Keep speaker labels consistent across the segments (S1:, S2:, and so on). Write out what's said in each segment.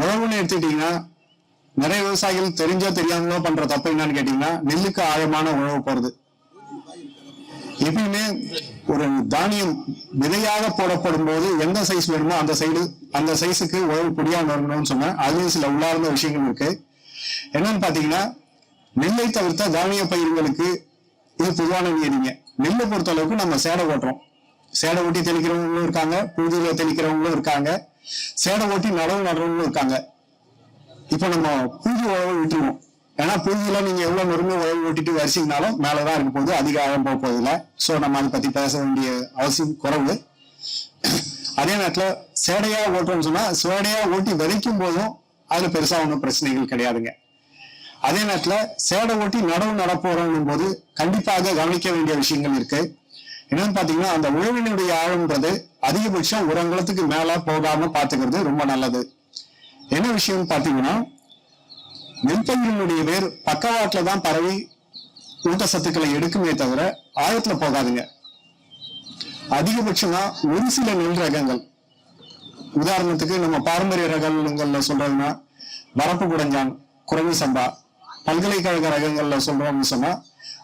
S1: உழவுன்னு எடுத்துக்கிட்டீங்கன்னா நிறைய விவசாயிகள் தெரிஞ்சோ தெரியாமலோ பண்ற தப்பு என்னன்னு கேட்டீங்கன்னா நெல்லுக்கு ஆழமான உழவு போறது. எப்பயுமே ஒரு தானியம் விதையாக போடப்படும் போது எந்த சைஸ் வேணுமோ அந்த சைடு அந்த சைஸுக்கு உழவு பொடியா வரணும்னு சொன்னா அதுலயும் சில உள்ளார்ந்த விஷயங்கள் இருக்கு. என்னன்னு பாத்தீங்கன்னா நெல்லை தவிர்த்த தானிய பயிர்களுக்கு இது பொதுவான நீதிங்க நெல்லை பொறுத்த அளவுக்கு நம்ம சேடை ஓட்டுறோம். சேடை ஓட்டி தெளிக்கிறவங்களும் இருக்காங்க புழுதியில தெளிக்கிறவங்களும் இருக்காங்க. சேடை ஓட்டி நடவு நடவுன்னு இருக்காங்க. இப்போ நம்ம பூஜை உழவு விட்டுருவோம். ஏன்னா பூஜையில நீங்க எவ்வளவு நொறுமை உழவு ஓட்டிட்டு வரிசைனாலும் மேலதான் இருக்க போகுது அதிக ஆழம் போக போகுது சோ நம்ம அதை பத்தி பேச வேண்டிய அவசியம் குறைவு. அதே நேரத்துல சேடையா ஓட்டுறோம்னு சொன்னா சேடையா ஓட்டி விதைக்கும் போதும் அதுல பெருசா ஒன்றும் பிரச்சனைகள் கிடையாதுங்க. அதே நேரத்துல சேடை ஓட்டி நடவு நடப்போறோம் போது கண்டிப்பாக கவனிக்க வேண்டிய விஷயங்கள் இருக்கு. என்னன்னு பாத்தீங்கன்னா அந்த உழவினுடைய ஆழம்ன்றது அதிகபட்சம் ஒரு அங்குலத்துக்கு மேல போகாம பாத்துக்கிறது ரொம்ப நல்லது. என்ன விஷயம்னு பாத்தீங்கன்னா நெல்பயிரினுடைய வேர் பக்கவாட்டுல தான் பரவி ஊட்டச்சத்துக்களை எடுக்குமே தவிர ஆழத்துல போகாதுங்க. அதிகபட்சமா ஒரு சில நெல் ரகங்கள். உதாரணத்துக்கு நம்ம பாரம்பரிய ரகங்கள்ல சொல்றதுன்னா வரப்பு குடஞ்சான் குரங்கு சம்பா பல்கலைக்கழக ரகங்கள்ல சொல்றோம்னு சொன்னா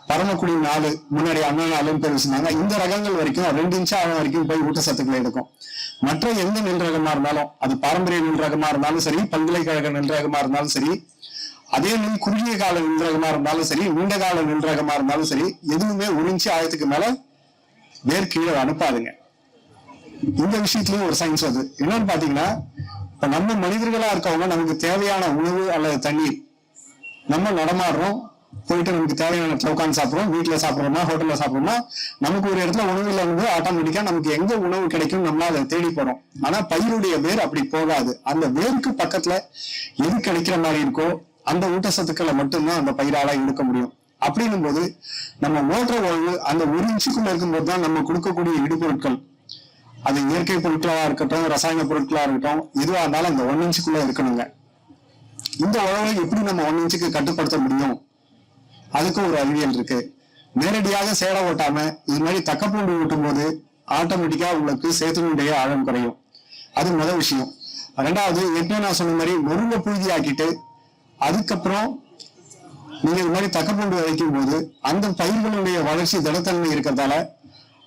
S1: பரமக்குடி நாலு முன்னாடி அண்ணா நாலுன்னு பேர் வச்சிருந்தாங்க. இந்த ரகங்கள் வரைக்கும் ரெண்டு இன்ச் ஆழம் வரைக்கும் போய் ஊட்டச்சத்துக்களை எடுக்கும். மற்ற எந்த நெல் ரகமா இருந்தாலும் அது பாரம்பரிய நெல் ரகமா இருந்தாலும் சரி பல்கலைக்கழக நெல் ரகமா இருந்தாலும் சரி அதே நெல் குறுகிய கால நெல் ரகமா இருந்தாலும் சரி நீண்ட கால நெல் ரகமா இருந்தாலும் சரி எதுவுமே ஒரு இன்ச்சு ஆழத்துக்கு மேல வேர் கீழே அனுப்பாதுங்க. இந்த விஷயத்துலயும் ஒரு சயின்ஸ் அது என்னன்னு பாத்தீங்கன்னா இப்ப நம்ம மனிதர்களா இருக்கவங்க நமக்கு தேவையான உணவு அல்லது தண்ணீர் நம்ம நடமாடுறோம் போயிட்டு நமக்கு தேவையான இடத்துல உட்காந்து வீட்டில் வீட்டுல சாப்பிடுறோமா ஹோட்டல்ல நமக்கு ஒரு இடத்துல உணவில் வந்து ஆட்டோமேட்டிக்காக நமக்கு எங்கே உணவு கிடைக்கும் நம்ம அதை தேடி போகிறோம் ஆனால் பயிருடைய வேர் அப்படி போகாது. அந்த வேருக்கு பக்கத்துல எது கிடைக்கிற மாதிரி இருக்கோ அந்த ஊட்டச்சத்துக்களை மட்டும்தான் அந்த பயிரால எடுக்க முடியும். அப்படின்னும் போது நம்ம ஓட்டுற உழவு அந்த ஒரு இன்ச்சுக்குள்ள இருக்கும்போது தான் நம்ம கொடுக்கக்கூடிய இடுபொருட்கள். அது இயற்கை பொருட்களா இருக்கட்டும் ரசாயன பொருட்களாக இருக்கட்டும் எதுவாக இருந்தாலும் அந்த ஒன் இன்ச்சுக்குள்ள இருக்கணுங்க. இந்த உழவை எப்படி நம்ம ஒன் இன்ச்சுக்கு கட்டுப்படுத்த முடியும்? அதுக்கும் ஒரு அறிவியல் இருக்கு. நேரடியாக சேடை ஓட்டாம இது மாதிரி தக்கப்பூண்டு ஓட்டும் போது ஆட்டோமேட்டிக்கா உங்களுக்கு சேத்தினுடைய ஆழம் குறையும். அது முதல் விஷயம். ரெண்டாவது ஏற்கனவே நான் சொன்ன மாதிரி நொறுங்க புழுதி ஆக்கிட்டு அதுக்கப்புறம் நீங்க இது மாதிரி தக்கப்பூண்டு விதைக்கும் போது அந்த பயிர்களுடைய வளர்ச்சி திடத்தன்மை இருக்கிறதால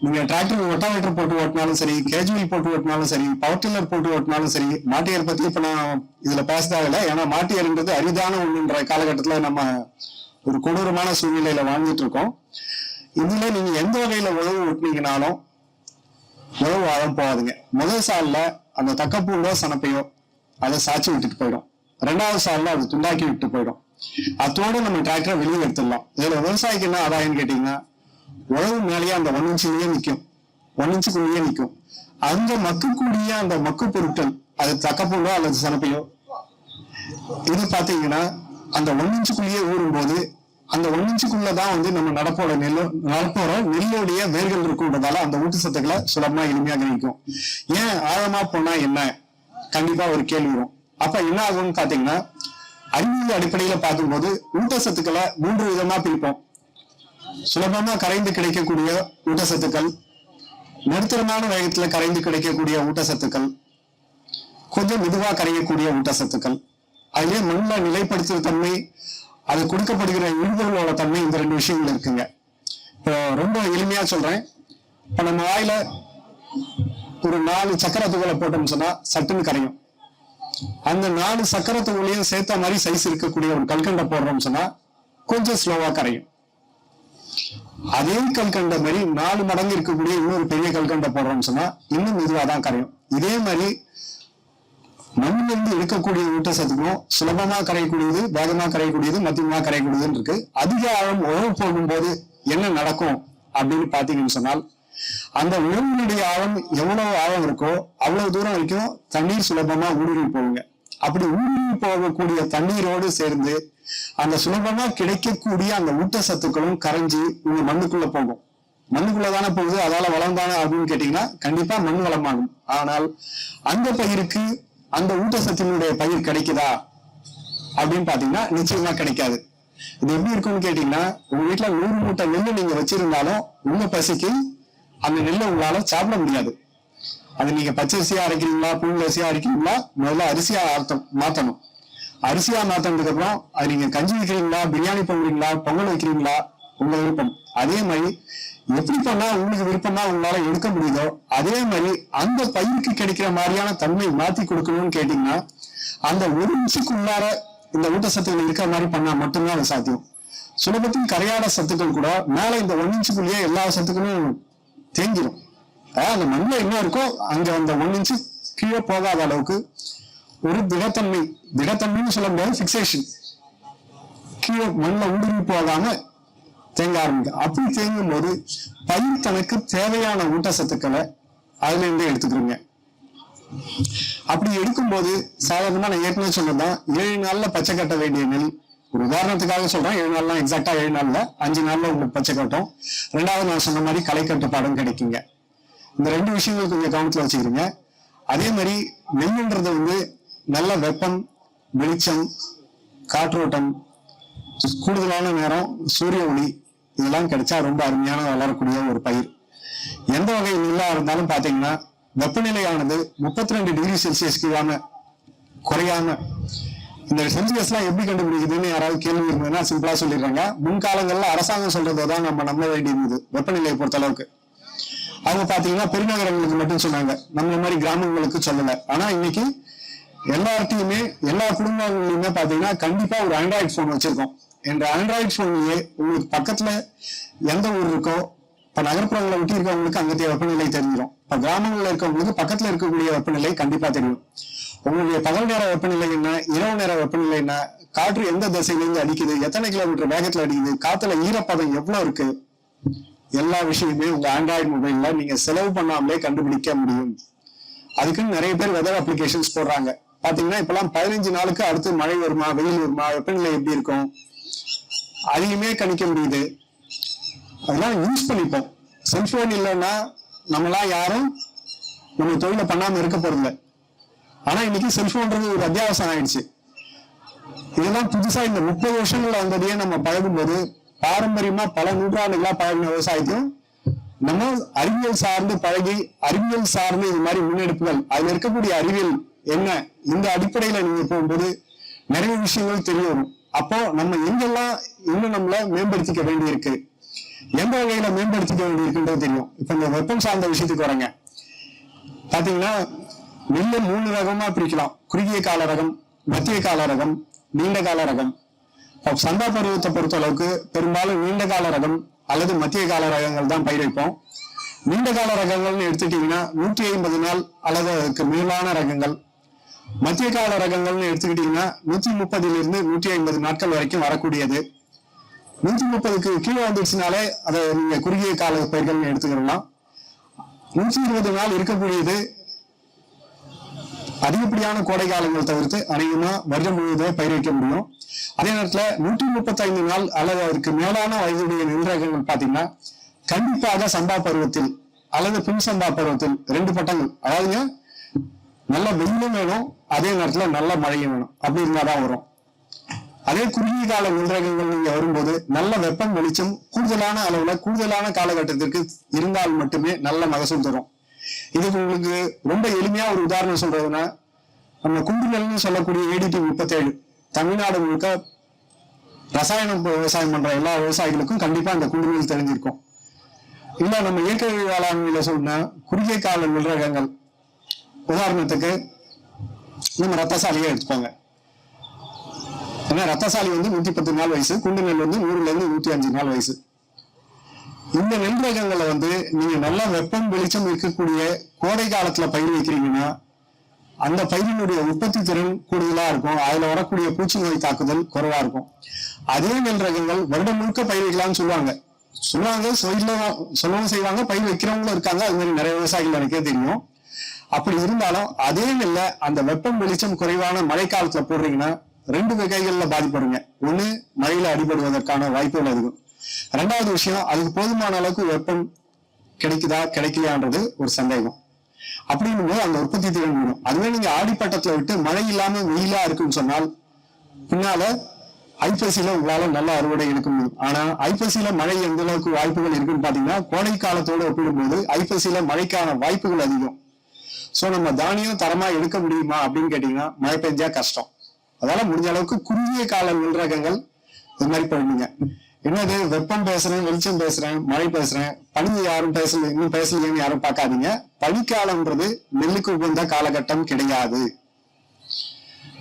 S1: நீங்க டிராக்டர் ஒட்டாவேட்டர் போட்டு ஓட்டினாலும் சரி கேஜுவல் போட்டு ஓட்டினாலும் சரி பவர் டில்லர் போட்டு ஓட்டினாலும் சரி மாட்டியர் பத்தி இப்ப நான் இதுல பேசதாகல ஏன்னா மாட்டியர்ன்றது அரிதான ஒண்ணுன்ற காலகட்டத்துல நம்ம ஒரு கொடூரமான சூழ்நிலையில வாழ்ந்துட்டு இருக்கோம் இதுல நீங்க எந்த வகையில உழவு விட்டுனீங்கனாலும் உழவு ஆழம் போகாதுங்க. முதல் சால்ல அந்த தக்கப்பூண்டோ சனப்பையோ அதை சாட்சி விட்டுட்டு போயிடும். ரெண்டாவது சால்ல அது துண்டாக்கி விட்டு போயிடும். அதோட நம்ம டிராக்டரை வெளியே எடுத்துடலாம். இதுல விவசாயிக்கு என்ன ஆதாயம்னு கேட்டீங்கன்னா உழவு மேலேயே அந்த ஒன் இன்ச்சுலயே நிற்கும் ஒன் இன்ச்சுக்குள்ளேயே நிற்கும் அங்க மக்கக்கூடிய அந்த மக்கு பொருட்கள் அது தக்கப்பூண்டோ அல்லது சனப்பையோ இது பாத்தீங்கன்னா அந்த ஒன் இன்ச்சுக்குள்ளேயே ஊறும் போது அந்த ஒன் இன்ச்சுக்குள்ளதான் வந்து நம்ம நடப்போட நெல் நடப்போற நெல்லுடைய வேர்கள் இருக்குன்றதால அந்த ஊட்டச்சத்துக்களை சுலபமா எளிமையா கிரகிக்கும். ஏன் ஆழமா போனா என்ன? கண்டிப்பா ஒரு கேள்வி வரும். அப்ப என்ன ஆகும்னு பாத்தீங்கன்னா அறிவியல் அடிப்படையில பார்க்கும்போது ஊட்டச்சத்துக்களை மூன்று விதமா பிரிப்போம். சுலபமா கரைந்து கிடைக்கக்கூடிய ஊட்டச்சத்துக்கள் நடுத்தரமான வேகத்துல கரைந்து கிடைக்கக்கூடிய ஊட்டச்சத்துக்கள் கொஞ்சம் மெதுவா கரையக்கூடிய ஊட்டச்சத்துக்கள் அதே மண்ணில் நிலைப்படுத்துற தன்மை அது கொடுக்கப்படுகிற இடுபொருளோட தன்மை இந்த ரெண்டு விஷயங்கள் இருக்குங்க. இப்போ ரொம்ப எளிமையா சொல்றேன். இப்போ நம்ம வாயில ஒரு நாலு சக்கர துகளை போட்டோம்னு சொன்னா சட்டுன்னு கரையும். அந்த நாலு சக்கர துகளையும் சேர்த்த மாதிரி சைஸ் இருக்கக்கூடிய ஒரு கல்கண்டை போடுறோம்னு சொன்னா கொஞ்சம் ஸ்லோவா கரையும். அதே கல்கண்ட மாதிரி நாலு மடங்கு இருக்கக்கூடிய இன்னொரு பெரிய கல்கண்டை போடுறோம்னு சொன்னா இன்னும் மெதுவாக தான் கரையும். இதே மாதிரி மண்ணிலிருந்து எடுக்கக்கூடிய ஊட்டச்சத்துக்கும் சுலபமா கரையக்கூடியது வேகமா கரையக்கூடியது மத்தியமா கரையக்கூடியதுன்னு இருக்கு. அதிக ஆழம் உழவு போகும்போது என்ன நடக்கும் அப்படின்னு பாத்தீங்கன்னு சொன்னால் அந்த உழவினுடைய ஆழம் எவ்வளவு ஆழம் இருக்கோ அவ்வளவு தூரம் வரைக்கும் தண்ணீர் சுலபமா ஊடுருவி போகுங்க. அப்படி ஊடுருவி போகக்கூடிய தண்ணீரோடு சேர்ந்து அந்த சுலபமா கிடைக்கக்கூடிய அந்த ஊட்டச்சத்துக்களும் கரைஞ்சு உங்க மண்ணுக்குள்ள போகும். மண்ணுக்குள்ள தானே போகுது அதால வளம் தானே அப்படின்னு கேட்டீங்கன்னா கண்டிப்பா மண் வளமாகும். ஆனால் அந்த பயிருக்கு அந்த ஊட்டச்சத்தினுடைய பயிர் கிடைக்குதா? அப்படின்னு பாத்தீங்கன்னா நிச்சயமா கிடைக்காது. இது எப்படி இருக்கும்னு கேட்டீங்கன்னா உங்க வீட்டுல நூறு மூட்டை நெல்லு நீங்க வச்சிருந்தாலும் உங்க பசிக்கு அந்த நெல்லை உங்களால சாப்பிட முடியாது. அது நீங்க பச்சரிசியா அரைக்கிறீங்களா புல் அரிசியா அரைக்கிறீங்களா முதல்ல அரிசியா அர்த்தம் மாத்தணும். அரிசியா மாத்தினதுக்கு அப்புறம் அது நீங்க கஞ்சி வைக்கிறீங்களா பிரியாணி பண்ணுறீங்களா பொங்கல் வைக்கிறீங்களா உங்க விருப்பம். அதே மாதிரி எப்படி பண்ணா உங்களுக்கு விருப்பம்னா உங்களால எடுக்க முடியுதோ அதே மாதிரி அந்த பயிருக்கு கிடைக்கிற மாதிரியான தன்மை மாத்தி கொடுக்கணும்னு கேட்டீங்கன்னா அந்த ஒரு இன்ச்சுக்குள்ளார இந்த ஊட்டச்சத்துக்கள் இருக்கிற மாதிரி பண்ணா மட்டும்தான் அது சாத்தியம். சுலபத்தின் கரையாட சத்துக்கள் கூட மேல இந்த ஒன் இன்ச்சுக்குள்ளேயே எல்லா சத்துக்களும் தேங்கிடும் அதாவது அந்த மண்ணில் என்ன இருக்கோ அங்க அந்த ஒன் இன்ச்சு கீழே போகாத அளவுக்கு ஒரு திடத்தன்மை திடத்தன்மைன்னு சொல்ல முடியாது பிக்சேஷன் கீழே மண்ணில் ஊடுருவி போகாம தேங்க ஆரம்பிக்கும் அப்படி தேங்கும் போது பயிர் தனக்கு தேவையான ஊட்டச்சத்துக்களை அதுல இருந்து எடுத்துக்கிறோங்க. அப்படி எடுக்கும்போது சாதாரணமா நான் ஏற்கனவே சொன்னதான் ஏழு நாள்ல பச்சை கட்ட வேண்டிய நெல். ஒரு உதாரணத்துக்காக சொல்றேன் ஏழு நாள்லாம் எக்ஸாக்டா ஏழு நாள்ல அஞ்சு நாள்ல உங்களுக்கு பச்சை கட்டும். ரெண்டாவது நான் சொன்ன மாதிரி களை கட்டுப்பாடும் கிடைக்குங்க. இந்த ரெண்டு விஷயங்கள் கொஞ்சம் கவனத்துல வச்சுக்கிறீங்க. அதே மாதிரி நெல்லுன்றது வந்து நல்ல வெப்பம் வெளிச்சம் காற்றோட்டம் கூடுதலான நேரம் சூரிய ஒளி இதெல்லாம் கிடைச்சா ரொம்ப அருமையான வளரக்கூடிய ஒரு பயிர். எந்த வகை நெல்லா இருந்தாலும் பாத்தீங்கன்னா வெப்பநிலையானது முப்பத்தி ரெண்டு டிகிரி செல்சியஸ்க்கு இல்லாம குறையாம இந்த செல்சியஸ்லாம் எப்படி கண்டுபிடிக்குதுன்னு யாராவது கேள்வி இருந்ததுன்னா சிம்பிளா சொல்லிடுறாங்க. முன்காலங்கள்ல அரசாங்கம் சொல்றதை தான் நம்ம நம்ப வேண்டியிருந்தது வெப்பநிலையை பொறுத்த அளவுக்கு அவங்க பாத்தீங்கன்னா பெருநகரங்களுக்கு மட்டும் சொன்னாங்க. நம்மள மாதிரி கிராமங்களுக்கு சொல்லல. ஆனா இன்னைக்கு எல்லார்ட்டையுமே எல்லா குடும்பங்களையுமே பாத்தீங்கன்னா கண்டிப்பா ஒரு ஆண்ட்ராய்ட் போன் வச்சிருக்கோம். என்ற ஆண்ட்ராய்டு போன்லயே உங்களுக்கு பக்கத்துல எந்த ஊர் இருக்கோ இப்ப நகர்ப்புறங்களை ஒட்டி இருக்கவங்களுக்கு அங்கத்தைய வெப்பநிலை தெரிஞ்சிடும் இப்ப கிராமங்கள்ல இருக்கவங்களுக்கு பக்கத்துல இருக்கக்கூடிய வெப்பநிலை கண்டிப்பா தெரியும். உங்களுடைய பகல் நேர வெப்பநிலை என்ன இரவு நேர வெப்பநிலை என்ன காற்று எந்த திசையிலிருந்து அடிக்குது எத்தனை கிலோமீட்டர் வேகத்துல அடிக்குது காத்துல ஈரப்பதம் எவ்வளவு இருக்கு? எல்லா விஷயமே உங்க ஆண்ட்ராய்டு மொபைல்ல நீங்க செலவு பண்ணாமலே கண்டுபிடிக்க முடியும். அதுக்குன்னு நிறைய பேர் வெதர் அப்ளிகேஷன்ஸ் போடுறாங்க. பாத்தீங்கன்னா இப்பெல்லாம் பதினஞ்சு நாளுக்கு அடுத்து மழை வருமா வெயில் வருமா வெப்பநிலை எப்படி இருக்கும்? அதையுமே கணிக்க முடியுது. அதெல்லாம் யூஸ் பண்ணிப்போம். செல்போன் இல்லைன்னா நம்மளாம் யாரும் நம்ம தொழிலை பண்ணாம இருக்க போறதில்ல. ஆனா இன்னைக்கு செல்போன்றது ஒரு அத்தியாவசியம் ஆயிடுச்சு. இதெல்லாம் புதுசா இந்த முப்பது வருஷங்கள்ல வந்ததையே நம்ம பழகும்போது பாரம்பரியமா பல நூற்றாண்டுகளா பழகின விவசாயத்தையும் நம்ம அறிவியல் சார்ந்து பழகி அறிவியல் சார்ந்து இது மாதிரி முன்னெடுப்புகள் அதுல இருக்கக்கூடிய அறிவியல் என்ன இந்த அடிப்படையில நீங்க போகும்போது நிறைய விஷயங்கள் தெரிய வரும். அப்போ நம்ம எங்கெல்லாம் இன்னும் நம்மள மேம்படுத்திக்க வேண்டியிருக்கு? எந்த வகையில மேம்படுத்திக்க வேண்டியிருக்குன்றது தெரியும். இப்ப இந்த வெப்பம் சார்ந்த விஷயத்துக்கு வரங்க. பாத்தீங்கன்னா நெல்லை மூணு ரகமா பிரிக்கலாம். குறுகிய கால ரகம் மத்திய கால ரகம் நீண்ட கால ரகம். சந்தா பருவத்தை பொறுத்த அளவுக்கு பெரும்பாலும் நீண்ட கால ரகம் அல்லது மத்திய கால ரகங்கள் தான் பயிர் வைப்போம் நீண்ட கால ரகங்கள்னு எடுத்துட்டீங்கன்னா நூற்றி ஐம்பது நாள் அல்லது அதுக்கு மேலான ரகங்கள். மத்திய கால ரகங்கள்னு எடுத்துக்கிட்டீங்கன்னா நூத்தி முப்பதிலிருந்து நூற்றி ஐம்பது நாட்கள் வரைக்கும் வரக்கூடியது. நூத்தி முப்பதுக்கு கீழே வந்துடுச்சுனாலே அதை நீங்க குறுகிய கால பயிர்கள்னு எடுத்துக்கிடலாம். நூற்றி இருபது நாள் இருக்கக்கூடியது அதிகப்படியான கோடை காலங்கள் தவிர்த்து அநேகமா வருடம் முழுவதும் பயிர் வைக்க முடியும். அதே நேரத்துல நூற்றி முப்பத்தைந்து நாள் அல்லது அதற்கு மேலான வயதுடைய நிர்வாகங்கள் பாத்தீங்கன்னா கண்டிப்பாக சம்பா பருவத்தில் அல்லது பின் சம்பா பருவத்தில் ரெண்டு பட்டங்கள். அதாவதுங்க நல்ல வெயிலும் வேணும் அதே நேரத்தில் நல்ல மழையும் வேணும். அப்படி இருந்தால் தான் வரும். அதே குறுகிய கால நெல்ரகங்கள் நீங்க வரும்போது நல்ல வெப்பம் வெளிச்சம் கூடுதலான அளவுல கூடுதலான காலகட்டத்திற்கு இருந்தால் மட்டுமே நல்ல மகசூல் தரும். இதுக்கு உங்களுக்கு ரொம்ப எளிமையா ஒரு உதாரணம் சொல்றதுன்னா நம்ம குண்டு சொல்லக்கூடிய ஏடிடி முப்பத்தேழு தமிழ்நாடு முழுக்க ரசாயனம் விவசாயம் பண்ற எல்லா விவசாயிகளுக்கும் கண்டிப்பா அந்த குண்டுநல் தெரிஞ்சிருக்கும். இல்ல நம்ம இயற்கை வேளாண்மையில சொன்ன குறுகிய கால நெல் ரகங்கள் உதாரணத்துக்கு நம்ம ரத்தசாலியை எடுத்துப்பாங்க ஏன்னா ரத்தசாலி வந்து நூத்தி பத்து நாள் வயசு குண்டு நெல் வந்து நூறுல இருந்து நூத்தி அஞ்சு நாள் வயசு. இந்த நெல் ரகங்களை வந்து நீங்க நல்லா வெப்பம் வெளிச்சம் இருக்கக்கூடிய கோடை காலத்துல பயிர் வைக்கிறீங்கன்னா அந்த பயிரினுடைய உற்பத்தி திறன் கூடுதலா இருக்கும். அதுல வரக்கூடிய பூச்சி நோய் தாக்குதல் குறைவா இருக்கும். அதே நெல் ரகங்கள் வருடம் முழுக்க பயிர் வைக்கலாம்னு சொல்லுவாங்க. சொல்லுவாங்க சொல்லவும் செய்வாங்க பயிர் வைக்கிறவங்களும் இருக்காங்க. அது மாதிரி நிறைய விவசாயிகள் எனக்கே தெரியும். அப்படி இருந்தாலும் அதே நெல்ல அந்த வெப்பம் வெளிச்சம் குறைவான மழைக்காலத்துல போடுறீங்கன்னா ரெண்டு வகைகள்ல பாதிப்படுங்க. ஒண்ணு மழையில அடிபடுவதற்கான வாய்ப்புகள் அதிகம். ரெண்டாவது விஷயம் அதுக்கு போதுமான அளவுக்கு வெப்பம் கிடைக்குதா கிடைக்கலையான்றது ஒரு சந்தேகம். அப்படின்னும் போது அந்த உற்பத்தி திறன் வேணும் அதுவே நீங்க ஆடிப்பட்டத்துல விட்டு மழை இல்லாம வெயிலா இருக்குன்னு சொன்னால் பின்னால ஐப்பசியில உங்களால நல்ல அறுவடை எடுக்க முடியும். ஆனா ஐப்பசியில மழை எந்த அளவுக்கு வாய்ப்புகள் இருக்குன்னு பாத்தீங்கன்னா கோடை காலத்தோட ஒப்பிடும்போது ஐப்பசியில மழைக்கான வாய்ப்புகள் அதிகம். சோ நம்ம தானியம் தரமா எடுக்க முடியுமா அப்படின்னு கேட்டீங்கன்னா மழை பெஞ்சா கஷ்டம். அதனால முடிஞ்ச அளவுக்கு குறுகிய கால நெல் ரகங்கள் இது மாதிரி பண்ணுங்க. என்னது? வெப்பம் பேசுறேன் வெளிச்சம் பேசுறேன் மழை பேசுறேன் பனி யாரும் பேசல இன்னும் பேசலையேன்னு யாரும் பார்க்காதீங்க. பனிக்காலம்ன்றது நெல்லுக்கு உகந்த காலகட்டம் கிடையாது.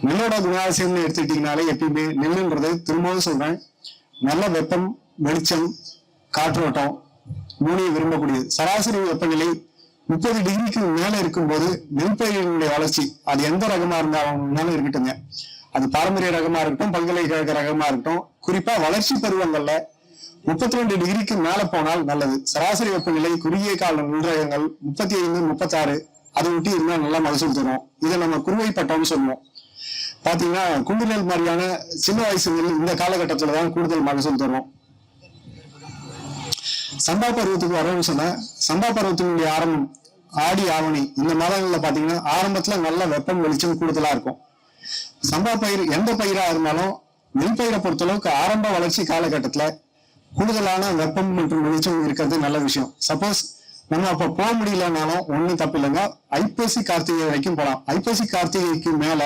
S1: நெல்லோட குணாதிசயம்னு எடுத்துக்கிட்டீங்கனாலே எப்பயுமே நெல்லுன்றது திரும்பவும் சொல்றேன் நல்ல வெப்பம் வெளிச்சம் காற்றோட்டம் மூணையும் விரும்பக்கூடியது. சராசரி வெப்பநிலை முப்பது டிகிரிக்கு மேல இருக்கும்போது நெல்பயிர்களுடைய வளர்ச்சி. அது எந்த ரகமா இருந்தாலும் இருக்கட்டுங்க அது பாரம்பரிய ரகமா இருக்கட்டும் பல்கலைக்கழக ரகமா இருக்கட்டும். குறிப்பா வளர்ச்சி பருவங்கள்ல முப்பத்தி ரெண்டு டிகிரிக்கு மேல போனால் நல்லது. சராசரி வெப்பநிலை குறுகிய கால நூலகங்கள் ரகங்கள் முப்பத்தி ஐந்து முப்பத்தாறு. அதை விட்டு இருந்தா நல்லா மகசூல் தரும். இதை நம்ம குறுவை பட்டம்னு சொல்லுவோம். பாத்தீங்கன்னா குண்டு நெல் மாதிரியான சின்ன வயசு இந்த காலகட்டத்துல தான் கூடுதல் மகசூல் தரும். சம்பா பருவத்துக்கு வரணும்னு சொன்னா சம்பா பருவத்தினுடைய ஆரம்பம் ஆடி ஆவணி இந்த மாதங்கள்ல பாத்தீங்கன்னா ஆரம்பத்துல நல்ல வெப்பம் வெளிச்சம் கூடுதலா இருக்கும். சம்பா பயிர் எந்த பயிரா இருந்தாலும் நெல் பயிரை பொறுத்தளவுக்கு ஆரம்ப வளர்ச்சி காலகட்டத்துல கூடுதலான வெப்பம் மற்றும் வெளிச்சம் இருக்கிறது நல்ல விஷயம். சப்போஸ் நம்ம அப்ப போக முடியலனாலும் ஒண்ணும் தப்பு இல்லைங்க. ஐப்பசி கார்த்திகை வரைக்கும் போகலாம் ஐப்பசி கார்த்திகைக்கு மேல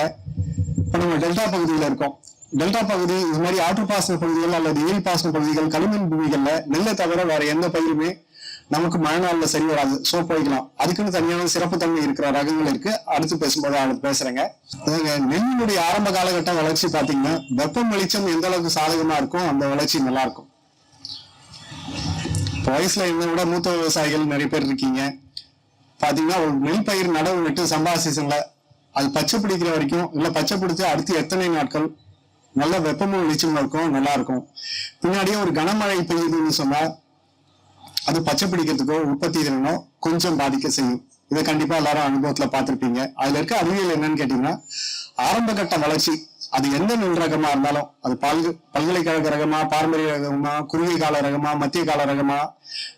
S1: இப்ப நம்ம டெல்டா பகுதியில இருக்கோம். டெல்டா பகுதி இது மாதிரி ஆற்றுப்பாசன பகுதிகள் அல்லது ஏரி பாசன பகுதிகள் களிமண் பூமிகள்ல நெல்லை தவிர வேற எந்த பயிருமே நமக்கு மழை நாள்ல சரி வராது. சோ போய்க்கலாம். அதுக்குன்னு தனியான சிறப்பு தன்மை இருக்கிற ரகங்கள் இருக்கு. அடுத்து பேசும்போது அடுத்து பேசுறேங்க. நெல்லினுடைய ஆரம்ப காலகட்ட வளர்ச்சி பாத்தீங்கன்னா வெப்பம் வெளிச்சம் எந்த அளவுக்கு சாதகமா இருக்கும் அந்த வளர்ச்சி நல்லா இருக்கும். இப்போ வயசுல என்னை விட மூத்த விவசாயிகள் நிறைய பேர் இருக்கீங்க. பாத்தீங்கன்னா ஒரு நெல் பயிர் நடவு விட்டு சம்பா சீசன்ல அது பச்சை பிடிக்கிற வரைக்கும் இல்ல பச்சை பிடிச்சு அடுத்து எத்தனை நாட்கள் நல்ல வெப்பமும் வெளிச்சமும் இருக்கும் நல்லா இருக்கும். பின்னாடியே ஒரு கனமழை பெய்யுதுன்னு சொன்னா அது பச்சை பிடிக்கிறதுக்கோ உற்பத்தி திறனோ கொஞ்சம் பாதிக்க செய்யும். இதை கண்டிப்பா எல்லாரும் அனுபவத்துல பார்த்திருப்பீங்க. அதுல இருக்க அறிவியல் என்னன்னு கேட்டீங்கன்னா ஆரம்ப கட்ட வளர்ச்சி. அது எந்த நூல் ரகமா இருந்தாலும் அது பல்கு பல்கலைக்கழக ரகமா பாரம்பரிய ரகமா குறுகிய கால ரகமா மத்திய கால ரகமா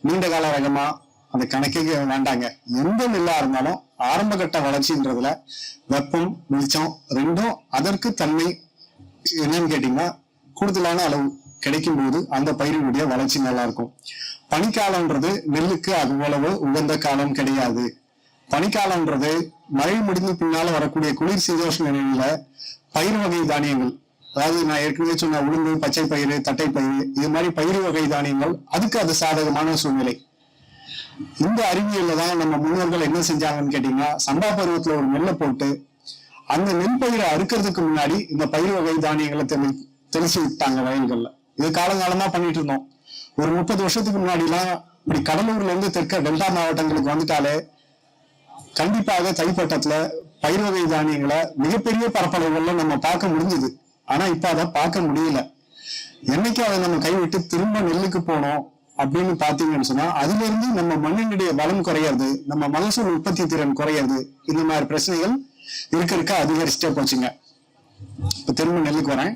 S1: நீண்ட கால ரகமா அந்த கணக்கே வேண்டாங்க. எந்த நெல்லா இருந்தாலும் ஆரம்ப கட்ட வளர்ச்சின்றதுல வெப்பம் வெளிச்சம் ரெண்டும் அதற்கு தன்மை என்னன்னு கேட்டீங்கன்னா கூடுதலான அளவு கிடைக்கும் போது அந்த பயிரினுடைய வளர்ச்சி நல்லா இருக்கும் பனிக்காலம்ன்றது நெல்லுக்கு அவ்வளவு உகந்த காலம் கிடையாது. பனிக்காலம்ன்றது மழை முடிந்து பின்னால வரக்கூடிய குளிர் சீதோஷ நிலையில பயிர் வகை தானியங்கள் அதாவது நான் ஏற்கனவே சொன்ன உளுந்து பச்சை பயிறு தட்டை பயிறு இது மாதிரி பயிர் வகை தானியங்கள் அதுக்கு அது சாதகமான சூழ்நிலை. இந்த அறிவியல்ல தான் நம்ம முன்னோர்கள் என்ன செஞ்சாங்கன்னு கேட்டீங்கன்னா சண்டா பருவத்துல ஒரு நெல்லை போட்டு அந்த நெல் பயிரை அறுக்கிறதுக்கு முன்னாடி இந்த பயிர் வகை தானியங்களை தெளி தெளிச்சு விட்டாங்க வயல்கள்ல இது காலங்காலமா பண்ணிட்டு இருந்தோம். ஒரு முப்பது வருஷத்துக்கு முன்னாடி எல்லாம் இப்படி கடலூர்ல இருந்து தெற்க டெல்டா மாவட்டங்களுக்கு வந்துட்டாலே கண்டிப்பாக தைப்பட்டத்துல பயிர் வகை தானியங்களை மிகப்பெரிய பரப்பளவுகள்ல நம்ம பார்க்க முடிஞ்சது. ஆனா இப்ப அதை பார்க்க முடியல. என்னைக்கு அதை நம்ம கைவிட்டு திரும்ப நெல்லுக்கு போனோம் அப்படின்னு பாத்தீங்கன்னு சொன்னா அதுல இருந்து நம்ம மண்ணினுடைய பலம் குறையறது நம்ம மகசூல் உற்பத்தி திறன் குறையறது இந்த மாதிரி பிரச்சனைகள் இருக்க இருக்க அதிகரிச்சுட்டே போச்சுங்க. இப்ப திரும்ப நெல்லுக்கு வரேன்.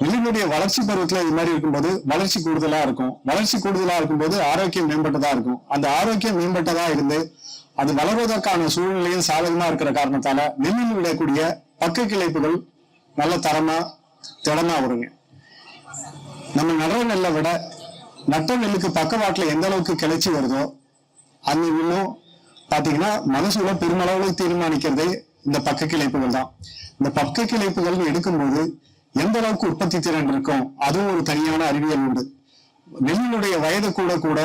S1: நெல்லினுடைய வளர்ச்சி பருவத்துல இது மாதிரி இருக்கும்போது வளர்ச்சி கூடுதலா இருக்கும். வளர்ச்சி கூடுதலா இருக்கும்போது ஆரோக்கியம் மேம்பட்டதா இருக்கும். அந்த ஆரோக்கியம் மேம்பட்டதா இருந்து அது வளர்வதற்கான சூழ்நிலையும் சாதகமா இருக்கிற காரணத்தால நெல்லில் விடக்கூடிய பக்க கிளைப்புகள் நல்ல தரமா திடமா வருங்க. நம்ம நடுற நெல்லை விட நட்ட நெல்லுக்கு பக்கவாட்டுல எந்த அளவுக்கு கிளைச்சி வருதோ அது இன்னும் பாத்தீங்கன்னா மகசூலை பெருமளவுல தீர்மானிக்கிறதே இந்த பக்க கிளைப்புகள் தான். இந்த பக்க கிளைப்புகள் எடுக்கும்போது எந்த அளவுக்கு உற்பத்தி திறன் இருக்கும்? அதுவும் ஒரு தனியான அறிவியல் உண்டு. நெல்லினுடைய வயது கூட கூட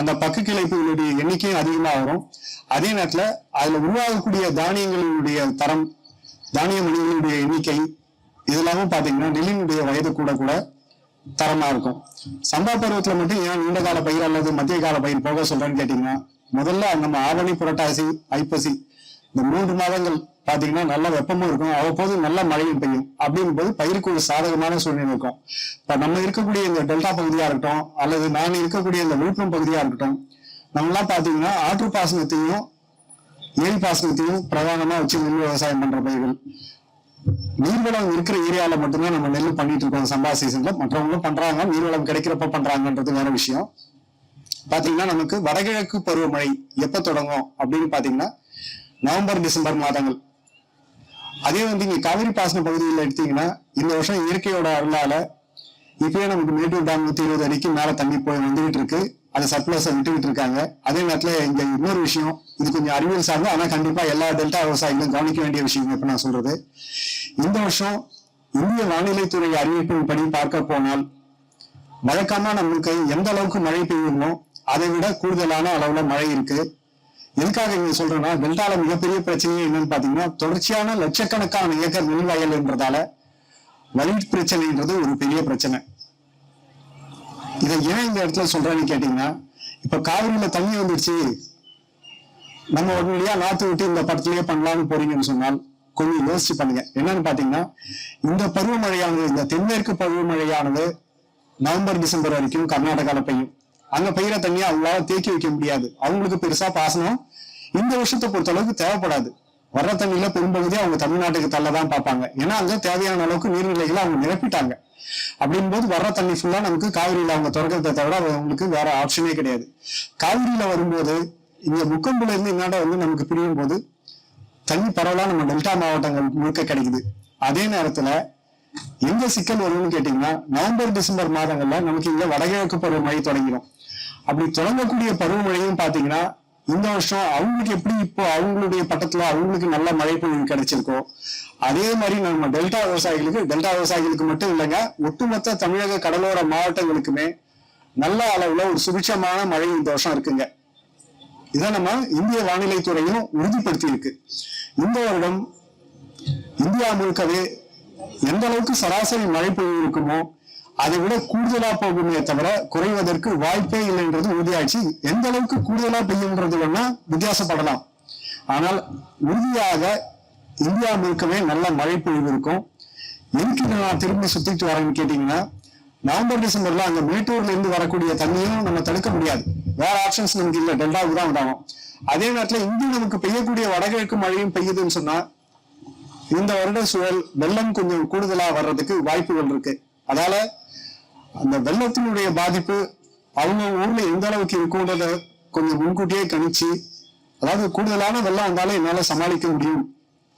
S1: அந்த பக்க கிளைப்புகளுடைய எண்ணிக்கையும் அதிகமாக வரும். அதே நேரத்துல அதுல உருவாகக்கூடிய தானியங்களினுடைய தரம் தானிய மணிகளுடைய எண்ணிக்கை இதெல்லாமும் பாத்தீங்கன்னா நெல்லினுடைய வயது கூட கூட தரமா இருக்கும். சம்பா பருவத்துல மட்டும் ஏன் நீண்ட கால பயிர் அல்லது மத்திய கால பயிர் போக சொல்றேன்னு கேட்டீங்கன்னா முதல்ல நம்ம ஆவணி புரட்டாசி ஐப்பசி இந்த மூன்று மாதங்கள் பாத்தீங்கன்னா நல்ல வெப்பமும் இருக்கும். அவ்வப்போது நல்ல மழையும் பெய்யும். அப்படிங்கும் போது பயிருக்கு ஒரு சாதகமான சூழ்நிலை இருக்கும். இப்ப நம்ம இருக்கக்கூடிய இந்த டெல்டா பகுதியா இருக்கட்டும் அல்லது நான் இருக்கக்கூடிய இந்த விழுப்புரம் பகுதியா இருக்கட்டும் நம்மலாம் பாத்தீங்கன்னா ஆற்று பாசனத்தையும் ஏரி பாசனத்தையும் பிரதானமா வச்சு நெல் விவசாயம் பண்ற பயிர்கள். நீர்வளம் இருக்கிற ஏரியால மட்டும்தான் நம்ம நெல் பண்ணிட்டு இருக்கோம். சம்பா சீசன்ல மற்றவங்களும் பண்றாங்க நீர்வளம் கிடைக்கிறப்ப பண்றாங்கன்றது வேற விஷயம். பாத்தீங்கன்னா நமக்கு வடகிழக்கு பருவமழை எப்ப தொடங்கும் அப்படின்னு பாத்தீங்கன்னா நவம்பர் டிசம்பர் மாதங்கள். அதே வந்து இங்க காவிரி பாசன பகுதியில் எடுத்தீங்கன்னா இந்த வருஷம் இயற்கையோட அருளால இப்பயே நமக்கு மேட்டூர் டேம் நூத்தி இருபது அடிக்கு மேல தண்ணி போய் வந்துகிட்டு இருக்கு. அதை சப்ளஸை விட்டுக்கிட்டு இருக்காங்க. அதே நேரத்துல இங்க இன்னொரு விஷயம் இது கொஞ்சம் அறிவியல் சார்ந்து ஆனா கண்டிப்பா எல்லா டெல்டா விவசாயிகளும் கவனிக்க வேண்டிய விஷயம் இப்ப நான் சொல்றது. இந்த வருஷம் இந்திய வானிலைத்துறை அறிவிப்பின்படி பார்க்க போனால் வழக்கமா நம்மளுக்கு எந்த அளவுக்கு மழை பெய்யுமோ அதை விட கூடுதலான அளவுல மழை இருக்கு. எதுக்காக இங்க சொல்றேன்னா டெல்டால மிகப்பெரிய பிரச்சனையே என்னன்னு பாத்தீங்கன்னா தொடர்ச்சியான லட்சக்கணக்கான ஏக்கர் நெல் வயல் என்றதால வழி பிரச்சனைன்றது ஒரு பெரிய பிரச்சனை. இதை ஏன் இந்த இடத்துல சொல்றேன்னு கேட்டீங்கன்னா இப்ப காவிரியில தண்ணி வந்துடுச்சு நம்ம உடனடியா நாத்து விட்டு இந்த படத்திலேயே பண்ணலாம்னு போறீங்கன்னு சொன்னால் கொஞ்சம் யோசிச்சு பண்ணுங்க. என்னன்னு பாத்தீங்கன்னா இந்த பருவமழையானது இந்த தென்மேற்கு பருவமழையானது நவம்பர் டிசம்பர் வரைக்கும் கர்நாடகாவில் பெய்யும். அங்க பெய்யற தண்ணியை அவங்களால தேக்கி வைக்க முடியாது. அவங்களுக்கு பெருசா பாசனம் இந்த வருஷத்தை பொறுத்த அளவுக்கு தேவைப்படாது. வர்ற தண்ணியில பெரும்பகுதி அவங்க தமிழ்நாட்டுக்கு தள்ளதான் பார்ப்பாங்க. ஏன்னா அங்க தேவையான அளவுக்கு நீர்நிலைகளை அவங்க நிரப்பிட்டாங்க. அப்படின்போது வர்ற தண்ணி ஃபுல்லா நமக்கு காவிரியில அவங்க திறக்கிறத தவிர அவங்களுக்கு வேற ஆப்ஷனே கிடையாது. காவிரியில வரும்போது இங்க முக்கம்புல இருந்து இன்னாட வந்து நமக்கு பிரியும் போது தண்ணி பரவலா நம்ம டெல்டா மாவட்டங்கள் முழுக்க கிடைக்குது. அதே நேரத்துல எங்க சிக்கல் வரும்னு கேட்டீங்கன்னா நவம்பர் டிசம்பர் மாதங்கள்ல நமக்கு இங்க வடகிழக்கு பருவமழை தொடங்கிடும். அப்படி தொடங்கக்கூடிய பருவமழையும் பாத்தீங்கன்னா இந்த வருஷம் அவங்களுக்கு எப்படி இப்போ அவங்களுடைய பட்டத்துல அவங்களுக்கு நல்ல மழை பொழிவு கிடைச்சிருக்கோ அதே மாதிரி நம்ம டெல்டா விவசாயிகளுக்கு டெல்டா விவசாயிகளுக்கு மட்டும் இல்லைங்க ஒட்டுமொத்த தமிழக கடலோர மாவட்டங்களுக்குமே நல்ல அளவுல ஒரு சுபிட்சமான மழை இந்த வருஷம் இருக்குங்க. இதை நம்ம இந்திய வானிலை துறையும் உறுதிப்படுத்தி இருக்கு இந்த வருடம் இந்தியா முழுக்கவே எந்த அளவுக்கு சராசரி மழை பொழிவு இருக்குமோ அதை விட கூடுதலா போகுமே தவிர குறைவதற்கு வாய்ப்பே இல்லைன்றது உறுதியாச்சு எந்த அளவுக்கு கூடுதலா பெய்யும்ன்றது வேணா வித்தியாசப்படலாம். ஆனால் உறுதியாக இந்தியா முழுக்கவே நல்ல மழை பொழிவு இருக்கும். எதுக்கு நான் திரும்பி சுத்திட்டு வரேன்னு கேட்டீங்கன்னா நவம்பர் டிசம்பர்ல அங்க மேட்டூர்ல இருந்து வரக்கூடிய தண்ணியும் நம்ம தடுக்க முடியாது. வேற ஆப்ஷன்ஸ் நமக்கு இல்லை. டெல்டாவுக்கு தான் உண்டாகும் அதே நேரத்துல இங்கு நமக்கு பெய்யக்கூடிய வடகிழக்கு மழையும் பெய்யுதுன்னு சொன்னா இந்த வருட சூழல் வெள்ளம் கொஞ்சம் கூடுதலா வர்றதுக்கு வாய்ப்புகள் இருக்கு. அதால அந்த வெள்ளத்தினுடைய பாதிப்பு அவங்க ஊர்ல எந்த அளவுக்கு இருக்கும்ன்றத கொஞ்சம் முன்கூட்டியே கணிச்சு அதாவது கூடுதலான வெள்ளம் வந்தாலும் என்னால சமாளிக்க முடியும்.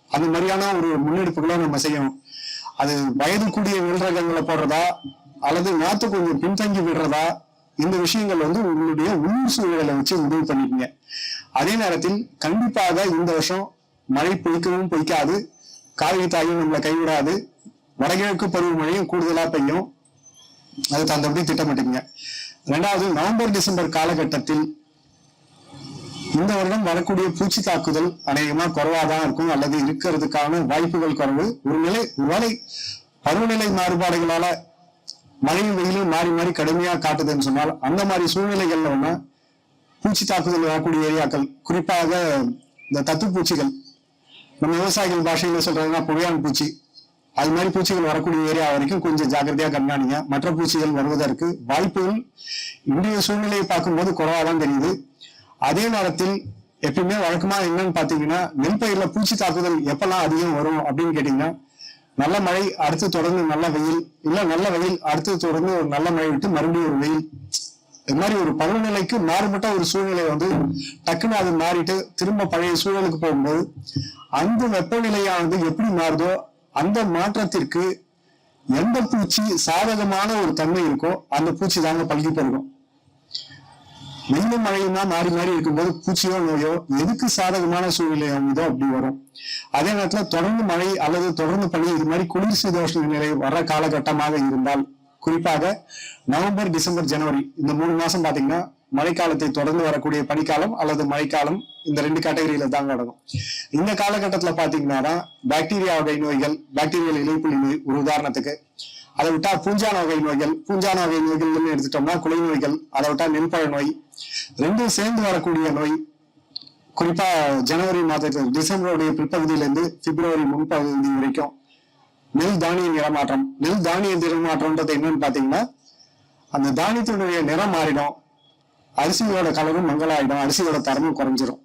S1: அந்த மாதிரியான ஒரு முன்னெடுப்புகளை நம்ம செய்யணும். அது வயது கூடிய நெல் போடுறதா அல்லது நாத்து கொஞ்சம் பின்தங்கி விடுறதா இந்த விஷயங்கள் வந்து உங்களுடைய உள்ளூர் சூழலை வச்சு முடிவு பண்ணிக்கங்க. அதே நேரத்தில் கண்டிப்பாக இந்த வருஷம் மழை பொய்க்கவும் பொய்க்காது. காவிரி தாயும் நம்மளை கைவிடாது. வடகிழக்கு பருவமழையும் கூடுதலா பெய்யும். அதுக்கு தந்தபடி திட்டமிட்டுங்க ரெண்டாவது நவம்பர் டிசம்பர் காலகட்டத்தில் இந்த வருடம் வரக்கூடிய பூச்சி தாக்குதல் அநேகமா குறைவாதான் இருக்கும் அல்லது இருக்கிறதுக்கான வாய்ப்புகள் குறைவு. ஒரு நிலை ஒருவேளை பருவநிலை மாறுபாடுகளால மழையும் வெயிலும் மாறி மாறி கடுமையா காட்டுதுன்னு சொன்னால் அந்த மாதிரி சூழ்நிலைகள்ல ஒண்ணு பூச்சி தாக்குதல் வரக்கூடிய ஏரியாக்கள் குறிப்பாக இந்த தத்துப்பூச்சிகள் நம்ம விவசாயிகள் பாஷையில சொல்றதுன்னா புகையான் பூச்சி அது மாதிரி பூச்சிகள் வரக்கூடிய ஏரியா வரைக்கும் கொஞ்சம் ஜாக்கிரதையா கண்காணிங்க. மற்ற பூச்சிகள் வருவதற்கு வாய்ப்புகள் இன்றைய சூழ்நிலையை பார்க்கும்போது குறவாதான் தெரியுது. அதே நேரத்தில் எப்பயுமே வழக்கமா என்னன்னு பாத்தீங்கன்னா நெல்பயிரில் பூச்சி தாக்குதல் எப்பெல்லாம் அதிகம் வரும் அப்படின்னு கேட்டீங்கன்னா நல்ல மழை அடுத்து தொடர்ந்து நல்ல வெயில் இல்ல நல்ல வெயில் அடுத்து தொடர்ந்து ஒரு நல்ல மழை விட்டு மறுபடியும் ஒரு வெயில். இது மாதிரி ஒரு பருவநிலைக்கு மாறுபட்ட ஒரு சூழ்நிலை வந்து டக்குன்னு அது மாறிட்டு திரும்ப பழைய சூழலுக்கு போகும்போது அந்த வெப்பநிலையானது எப்படி மாறுதோ அந்த மாற்றத்திற்கு எந்த பூச்சி சாதகமான ஒரு தன்மை இருக்கோ அந்த பூச்சி தாங்க பல்கி பெருகும் வெயிலும் மழையுமா மாறி மாறி இருக்கும்போது பூச்சியோ நோயோ எதுக்கு சாதகமான சூழ்நிலை அமைதோ அப்படி வரும். அதே நேரத்துல தொடர்ந்து மழை அல்லது தொடர்ந்து பனி இது மாதிரி குளிர் சீதோஷ்ண நிலை வர்ற காலகட்டமாக இருந்தால் குறிப்பாக நவம்பர் டிசம்பர் ஜனவரி இந்த மூணு மாசம் பாத்தீங்கன்னா மழைக்காலத்தை தொடர்ந்து வரக்கூடிய பனிக்காலம் அல்லது மழைக்காலம் இந்த ரெண்டு கேட்டகரியில தாங்க அடங்கும் இந்த காலகட்டத்துல பாத்தீங்கன்னா தான் பாக்டீரியா வகை நோய்கள் பாக்டீரியல் இலைப்புலி நோய் ஒரு உதாரணத்துக்கு. அதை விட்டா பூஞ்சான வகை நோய்கள் பூஞ்சான வகை நோய்கள்னு எடுத்துட்டோம்னா குலை நோய்கள் அதை விட்டா நெல்பழ நோய் ரெண்டும் சேர்ந்து வரக்கூடிய நோய். குறிப்பா ஜனவரி மாதத்தில் டிசம்பருடைய பிற்பகுதியிலிருந்து பிப்ரவரி முன்பகுதி வரைக்கும் நெல் தானிய நிறமாற்றம். நெல் தானிய நிறமாற்றம்ன்றது என்னன்னு பாத்தீங்கன்னா அந்த தானியத்தினுடைய நிறம் மாறிடும். அரிசியோட கலரும் மங்களாயிடும் அரிசியோட தரமும் குறைஞ்சிரும்.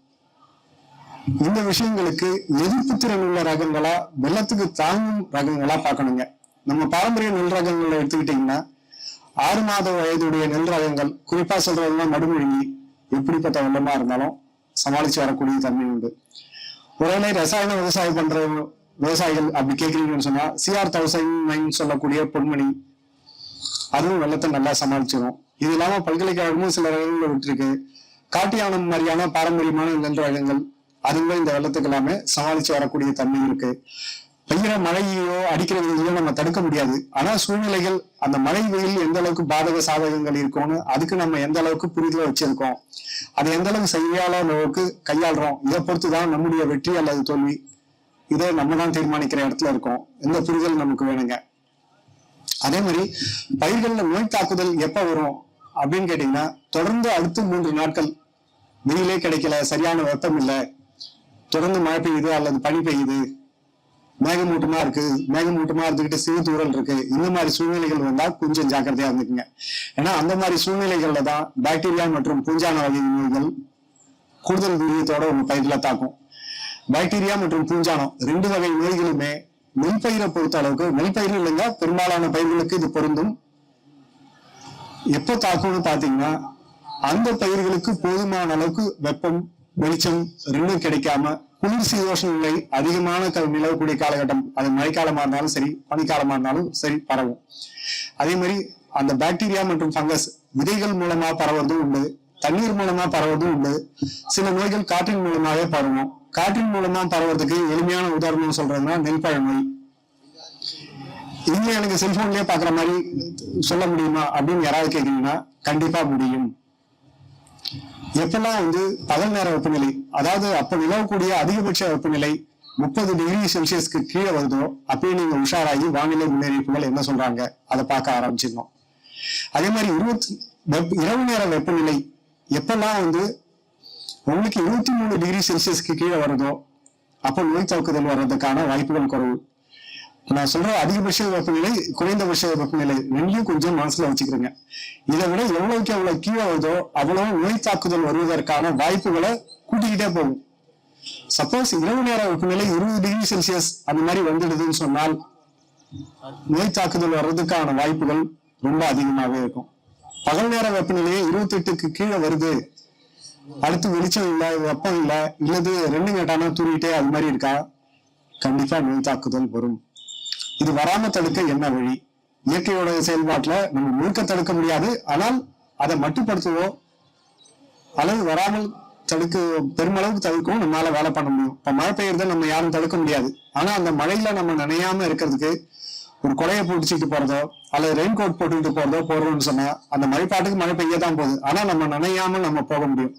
S1: இந்த விஷயங்களுக்கு எதிர்ப்பு திறன் உள்ள ரகங்களா வெள்ளத்துக்கு தாங்கும் ரகங்களா பார்க்கணுங்க. நம்ம பாரம்பரிய நெல் ரகங்களை எடுத்துக்கிட்டீங்கன்னா ஆறு மாத வயதுடைய நெல் ரகங்கள் குறிப்பா சொல்றதுன்னா மடுமொழி எப்படிப்பட்ட வெள்ளமா இருந்தாலும் சமாளிச்சு வரக்கூடிய தன்மை உண்டு. ஒருவேளை ரசாயன விவசாயம் பண்ற விவசாயிகள் அப்படி கேட்குறீங்கன்னு சொன்னா சிஆர் தௌசண்ட் நைன் சொல்லக்கூடிய பொன்மணி அதுவும் வெள்ளத்தை நல்லா சமாளிச்சிடும் இது இல்லாம பல்கலைக்கழகமும் சில ரகங்களை விட்டுருக்கு. காட்டியானம் மாதிரியான பாரம்பரியமான நெல் ரகங்கள் அதுவும் இந்த வெள்ளத்துக்கு எல்லாமே சமாளிச்சு வரக்கூடிய தன்மை இருக்கு. பெய்கிற மழையோ அடிக்கிற வெயிலையோ நம்ம தடுக்க முடியாது. ஆனா சூழ்நிலைகள் அந்த மழை வெயில் எந்த அளவுக்கு பாதக சாதகங்கள் இருக்கும்னு அதுக்கு நம்ம எந்த அளவுக்கு புரிதல வச்சிருக்கோம். அதை எந்த அளவுக்கு சரியான அளவுக்கு கையாளுறோம் இதை பொறுத்து தான் நம்முடைய வெற்றி அல்லது தோல்வி. இதை நம்ம தான் தீர்மானிக்கிற இடத்துல இருக்கோம். இந்த புரிதல் நமக்கு வேணுங்க. அதே மாதிரி பயிர்கள்ல நோய் தாக்குதல் எப்ப வரும் அப்படின்னு கேட்டீங்கன்னா தொடர்ந்து அடுத்து மூன்று நாட்கள் வெயிலே கிடைக்கல சரியான வெப்பம் இல்லை. தொடர்ந்து மழை பெய்யுது அல்லது பனி பெய்யுது. மேகமூட்டமா இருக்கு. மேகமூட்டமா இருந்துகிட்டு சிறு தூரல் இருக்கு. இந்த மாதிரி சூழ்நிலைகள் வந்தா கொஞ்சம் ஜாக்கிரதையா இருந்துக்குங்க. ஏன்னா அந்த மாதிரி சூழ்நிலைகள்ல தான் பாக்டீரியா மற்றும் பூஞ்சான வகை நோய்கள் கூடுதல் வீரியத்தோட உங்க பயிர்களை தாக்கும். பாக்டீரியா மற்றும் பூஞ்சானம் ரெண்டு வகை நோய்களுமே நெல்பயிரை பொறுத்த அளவுக்கு நெல் இல்லைங்க பெரும்பாலான பயிர்களுக்கு இது பொருந்தும். எப்போ தாக்கும்னு பாத்தீங்கன்னா அந்த பயிர்களுக்கு போதுமான அளவுக்கு வெப்பம் வெளிச்சம் ரெண்டும் கிடைக்காம குளிர் சீதோஷ நிலை அதிகமான நிலவக்கூடிய காலகட்டம் அது மழைக்காலமா இருந்தாலும் சரி பனிக்காலமா இருந்தாலும் சரி பரவும். அதே மாதிரி அந்த பாக்டீரியா மற்றும் ஃபங்கஸ் விதைகள் மூலமா பரவதும் உண்டு தண்ணீர் மூலமா பரவதும் உண்டு. சில நோய்கள் காற்றின் மூலமாவே பரவும். காற்றின் மூலமா பரவுறதுக்கு எளிமையான உதாரணம் சொல்றதுன்னா நெல்பழ நோய். இங்க எனக்கு செல்போன்லயே பாக்குற மாதிரி சொல்ல முடியுமா அப்படின்னு யாராவது கேக்குறீங்கன்னா கண்டிப்பா முடியும். எப்பெல்லாம் வந்து பகல் நேர வெப்பநிலை அதாவது அப்ப நிலவக்கூடிய அதிகபட்ச வெப்பநிலை முப்பது டிகிரி செல்சியஸ்க்கு கீழே வருதோ அப்பயே நீங்க உஷாராகி வானிலை முன்னறிவிப்புகள் என்ன சொல்றாங்க அதை பார்க்க ஆரம்பிச்சிடணும். அதே மாதிரி இருபத்தி இரவு நேர வெப்பநிலை எப்பெல்லாம் வந்து உங்களுக்கு இருபத்தி மூணு டிகிரி செல்சியஸ்க்கு கீழே வருதோ அப்போ நோய் தாக்குதல் வர்றதுக்கான வாய்ப்புகள் குறைவு. நான் சொல்ற அதிகபட்ச வெப்பநிலை குறைந்தபட்ச வெப்பநிலை ரெண்டையும் கொஞ்சம் மனசுல வச்சுக்கிறேங்க. இதை விட எவ்வளவுக்கு எவ்வளவு கீழே வருதோ அவ்வளவு நோய் தாக்குதல் வருவதற்கான வாய்ப்புகளை கூட்டிக்கிட்டே போகும். சப்போஸ் இரவு நேர வெப்பநிலை இருபது டிகிரி செல்சியஸ் அந்த மாதிரி வந்துடுதுன்னு சொன்னால் நோய் தாக்குதல் வர்றதுக்கான வாய்ப்புகள் ரொம்ப அதிகமாகவே இருக்கும். பகல் நேர வெப்பநிலையை இருபத்தி எட்டுக்கு கீழே வருது அடுத்து வெளிச்சம் இல்ல வெப்பம் இல்ல இல்லது ரெண்டு கேட்டானா தூங்கிட்டே அது மாதிரி இருக்கா? கண்டிப்பா நோய் தாக்குதல் வரும். இது வராம தடுக்க என்ன வழி? இயற்கையோட செயல்பாட்டுல நம்ம முழுக்க தடுக்க முடியாது. ஆனால் அதை மட்டுப்படுத்துவோ? அளவு வராமல் தடுக்க பெருமளவுக்கு தடுக்கவும் நம்மளால வேலை பண்ண முடியும். இப்ப மழை பெய்யறத நம்ம யாரும் தடுக்க முடியாது. ஆனா அந்த மழையில நம்ம நனையாம இருக்கிறதுக்கு ஒரு கொடையை பிடிச்சிட்டு போறதோ அல்லது ரெயின் கோட் போட்டுக்கிட்டு போறதோ போறோம்னு சொன்னா அந்த மழைப்பாட்டுக்கு மழை பெய்ய தான் போகுது. ஆனா நம்ம நனையாம நம்ம போக முடியும்.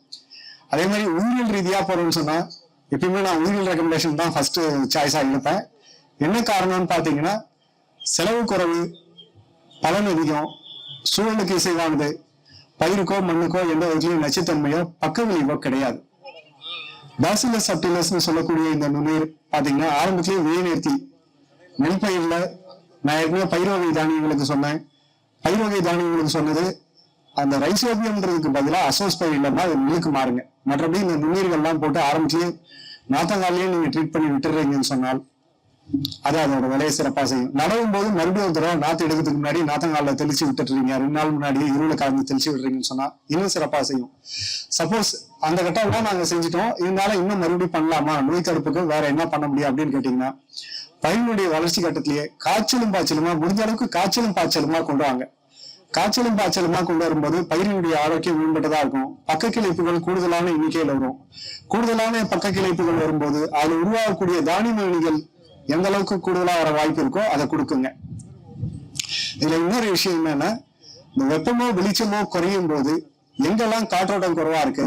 S1: அதே மாதிரி உயிரியல் ரீதியாக போகிறோம்னு சொன்னால் எப்பயுமே நான் உயிரியல் ரெக்கமெண்டேஷன் தான் ஃபஸ்ட்டு சாய்ஸாக எடுப்பேன். என்ன காரணம்னு பார்த்தீங்கன்னா செலவு குறைவு பலன் அதிகம் சூழலுக்கு இசைவானது பயிருக்கோ மண்ணுக்கோ எந்த வகையிலும் நச்சுத்தன்மையோ பக்க விளைவோ கிடையாது. பாசிலஸ் சப்டிலஸ்னு சொல்லக்கூடிய இந்த நுண்ணுயிர் பார்த்தீங்கன்னா ஆரம்பத்திலேயே வேநிறுத்தி நெல் பயிர்ல நான் ஏற்கனவே பயிர் வகை தானியங்களுக்கு சொன்னேன். பயிர் வகை தானியங்களுக்கு சொன்னது அந்த ரைசோபியம்ன்றதுக்கு பதிலாக அசோஸ் பயிர் இல்லைன்னா அது நெல்லுக்கு மாறுங்க மற்றபடி இந்த நுண்ணீர்கள்லாம் போட்டு ஆரம்பிச்சு நாத்தங்காலையே நீங்க ட்ரீட் பண்ணி விட்டுறீங்கன்னு சொன்னால் அது அதோட விலையை சிறப்பாக செய்யும். நடவும் போது மறுபடியும் ஒரு தடவை நாத்து எடுக்கிறதுக்கு முன்னாடி நாத்தங்காலில் தெளிச்சு விட்டுறீங்க. ரெண்டு நாள் முன்னாடி இருள கலந்து தெளிச்சு விடுறீங்கன்னு சொன்னா இன்னும் சிறப்பாக செய்யும். சப்போஸ் அந்த கட்டம்லாம் நாங்க செஞ்சுட்டோம். இருந்தாலும் இன்னும் மறுபடியும் பண்ணலாமா? நோய் தடுப்புக்கு வேற என்ன பண்ண முடியும் அப்படின்னு கேட்டீங்கன்னா பயிரினுடைய வளர்ச்சி கட்டத்திலேயே காய்ச்சலும் பாய்ச்சலுமா முடிஞ்ச அளவுக்கு காய்ச்சலும் பாய்ச்சலுமா கொண்டு வாங்க. காய்ச்சலும் பாய்ச்சலுமா கொண்டு வரும்போது பயிரினுடைய ஆரோக்கியம் மேம்பட்டதா இருக்கும். பக்க கிளைப்புகள் கூடுதலான எண்ணிக்கையில் வரும். கூடுதலான பக்க கிளைப்புகள் வரும்போது அது உருவாகக்கூடிய தானிய மணிகள் எந்த அளவுக்கு கூடுதலா வர வாய்ப்பு இருக்கோ அதை கொடுக்குங்க. இதுல இன்னொரு விஷயம் என்னன்னா இந்த வெப்பமோ வெளிச்சமோ குறையும் போது எங்கெல்லாம் காற்றோட்டம் குறைவா இருக்கு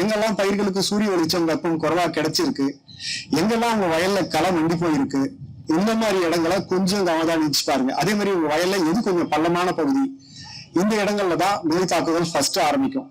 S1: எங்கெல்லாம் பயிர்களுக்கு சூரிய வெளிச்சம் வெப்பம் குறைவா கிடைச்சிருக்கு எங்கெல்லாம் உங்க வயல்ல களை மண்டி போயிருக்கு இந்த மாதிரி இடங்களை கொஞ்சம் அவதானிச்சு பாருங்க. அதே மாதிரி உங்க வயல்ல எது கொஞ்சம் பள்ளமான பகுதி இந்த இடங்கள்ல தான் நோய் தாக்குதல் ஃபர்ஸ்ட் ஆரம்பிக்கும்.